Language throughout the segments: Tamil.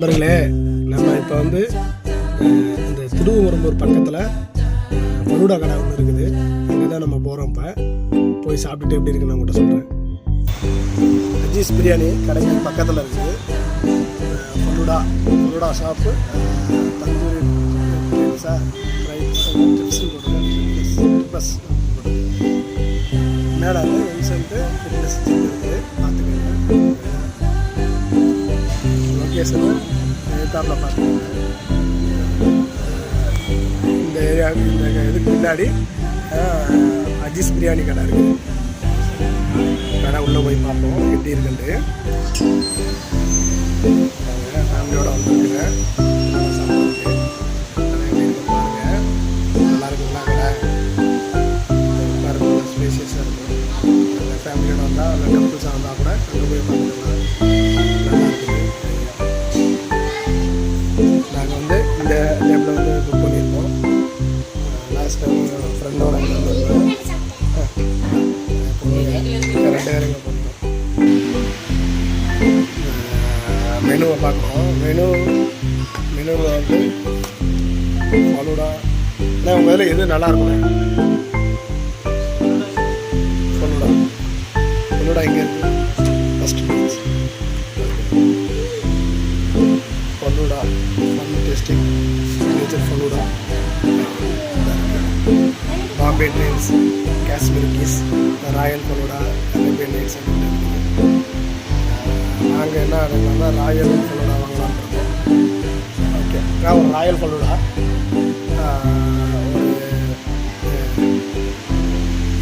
நண்பர்களே நம்ம இப்போ வந்து இந்த திருவரம்பூர் பக்கத்தில் பருடா கடை ஒன்று இருக்குது. அங்கே தான் நம்ம போகிறோம் இப்போ. போய் சாப்பிட்டுட்டு எப்படி இருக்குன்னு நான் உங்கள்கிட்ட சொல்கிறேன் அஜீஸ் பிரியாணி கடைக்கு பக்கத்தில் இருக்குது. அஹ், பருடா ஷாப்பு தந்தூரி மேடம் ப்ளஸ் வந்து இன்சென்ட்டு ஃபிட்னஸ் இருக்குது லொக்கேஷனு எதிர்த்தாப்பில் பார்த்தீங்க இந்த ஏரியா இந்த இதுக்கு பின்னாடி அஜிஸ் பிரியாணி கடை இருக்குது கடை உள்ளே போய் பார்ப்போம் எப்படி இருக்குன்ட்டு ஃபேமிலியோட வந்துருக்குறேன் நல்லா இருக்குங்களா கடை பாருங்க ஸ்பேசியஸாக இருக்கும் ஃபேமிலியோட வந்தால் இல்லை கப்புள்ஸாக வந்தால் கூட அங்கே போய் பார்த்துக்கலாம் ரெண்டு பேருங்க மெனுவை பார்க்குறோம் மெனு மெனுவில் வந்து ஃபலூடா அண்ணா முதல்ல எது? நல்லா இருக்குண்ணே ஃபலூடா ஃபலூடா இங்கே இருக்குது Bombay Kashmir kiss royal falooda Arabian nights நாங்கள் என்ன பண்ணோம்னா ராயல் ஃபலூடா வாங்கலாம்னு இருக்கோம். ஓகே நான் ஒரு ராயல் ஃபலூடா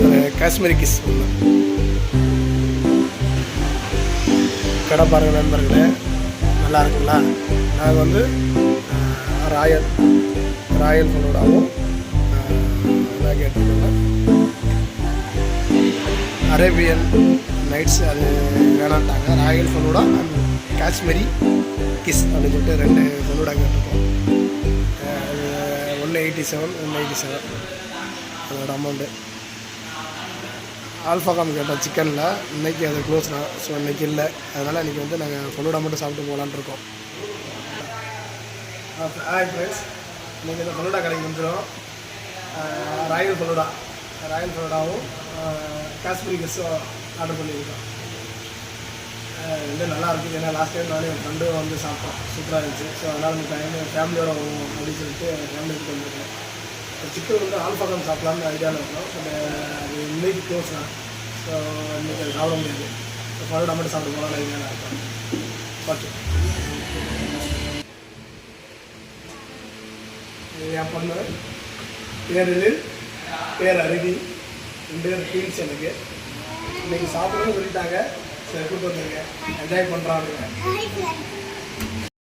ஒரு காஷ்மீரி கிஸ் ஒன்று கடை பாருங்க நண்பர்களே நல்லா இருக்குங்களா? நாங்கள் வந்து ராயல் ராயல் ஃபலூடாவும் என்ன கேட்டிருக்கோம் அரேபியன் நைட்ஸ் அது வேணான்ட்டாங்க royal falooda and Kashmiri kiss அப்படின்னு சொல்லிட்டு ரெண்டு ஃபலூடா கேட்டிருக்கோம் ஒன்று eighty seven one eighty seven அதோட அமௌண்ட்டு ஆல்ஃபாகாம் கேட்டோம் சிக்கனில் இன்னைக்கு அது க்ளோஸ் தான். ஸோ இன்றைக்கி இல்லை. அதனால் இன்றைக்கி வந்து நாங்கள் ஃபலூடா மட்டும் சாப்பிட்டு போகலான்னு இருக்கோம். ஹாய் ஃப்ரெண்ட்ஸ் இன்றைக்கி இந்த ஃபலூடா கடைக்கு வந்துடும் ராயல் ஃபலூடா. ராயல் ஃபலூடாவும் காஷ்மீரி கெஸ்ஸும் ஆர்டர் பண்ணியிருக்கோம். அஹ் ரெண்டும் நல்லா இருக்குது. ஏன்னா லாஸ்ட் டைம் நானும் என் ஃப்ரெண்டும் வந்து சாப்பிட்டோம். சூப்பராக இருந்துச்சு. ஸோ அதனால் இந்த டைம் ஃபேமிலியோட வரும் அப்படின்னு சொல்லிட்டு ஃபேமிலி எடுத்து வந்துருக்கேன் சிக்கன் வந்து ஆல்ஃபாகம் சாப்பிட்லான்னு ஐடியாவில் இருக்கோம் பட் அது இன்னைக்கு க்ளோஸ் தான். ஸோ இன்னைக்கு அது சாப்பிட முடியாது. ஃபலூடா மட்டும் சாப்பிட்டு போகலான்னு ஐடியாவில் இருக்கோம். ஓகே என் பொண்ணு. பேர் பேர் அருவி ரெண்டு பேர் ஃபீல்ஸ் எனக்கு இன்னைக்கு சாப்பிடணும்னு சொல்லிட்டாங்க. சரி கூப்பிட்டு வந்துருங்க. என்ஜாய் பண்ணுறாங்க